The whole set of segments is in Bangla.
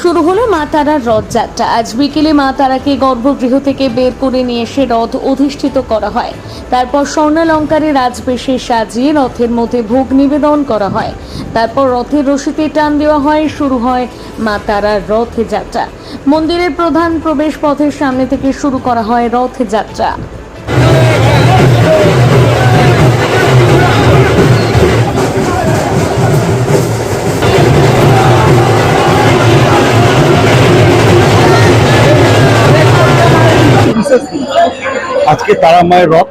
শুরু হলো মা তারার রথযাত্রা। আজ বিকেলে মা তারাকে গর্ভগৃহ থেকে বের করে নিয়ে এসে রথ অধিষ্ঠিত করা হয়। তারপর স্বর্ণালঙ্কারে রাজবেশে সাজিয়ে রথের মধ্যে ভোগ নিবেদন করা হয়। তারপর রথের রশিতে টান দেওয়া হয়, শুরু হয় মা তারার রথযাত্রা। মন্দিরের প্রধান প্রবেশ পথের সামনে থেকে শুরু করা হয় রথযাত্রা। আজকে তারা মায়ের রথ।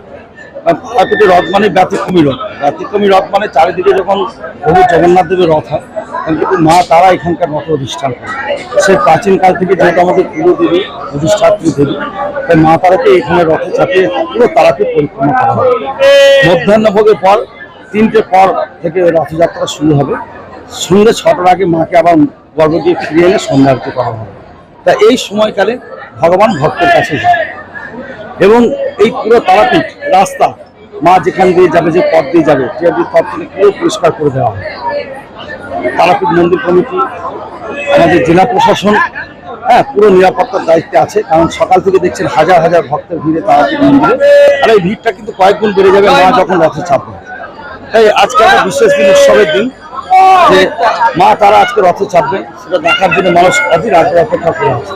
তারপরে রথ মানে ব্যতিক্রমী রথ। ব্যতিক্রমী রথ মানে চারিদিকে যখন প্রভু জগন্নাথ দেবের রথ হয় কিন্তু মা তারা এখানকার রথ অধিষ্ঠান করে সে প্রাচীনকাল থেকে যেহেতু আমাদের পুরো দেবী, অধিষ্ঠাত্রী দেবী, তাই মা তারাকে এখানে রথে চাপিয়ে পুরো তারাকে পরিক্রমা করা হয়। মধ্যাহ্ন ভোগের পর, তিনটে পর থেকে রথযাত্রা শুরু হবে। সন্ধ্যে ছটার আগে মাকে আবার গর্ভ দিয়ে ফিরিয়ে এনে সন্ধ্যা করা হবে। তা এই সময়কালে ভগবান ভক্তের কাছে যায়। এবং এই পুরো তারাপীঠ, রাস্তা, মা যেখান দিয়ে যাবে, যে পথ দিয়ে যাবে যে পথ থেকে পুরো পরিষ্কার করে দেওয়া হয়। তারাপীঠ মন্দির কমিটি, আমাদের জেলা প্রশাসন হ্যাঁ পুরো নিরাপত্তার দায়িত্বে আছে, কারণ সকাল থেকে দেখছেন হাজার হাজার ভক্তের ভিড়ে তারাপীঠ মন্দিরে। আর এই ভিড়টা কিন্তু কয়েক গুণ বেড়ে যাবে, মা যখন রথে চাপবে। তাই আজকে একটা বিশেষ দিন, উৎসবের দিন, যে মা তারা আজকে রথে চাপবে, সেটা দেখার জন্য মানুষ অধীর আগ্রহ অপেক্ষা করে আছে।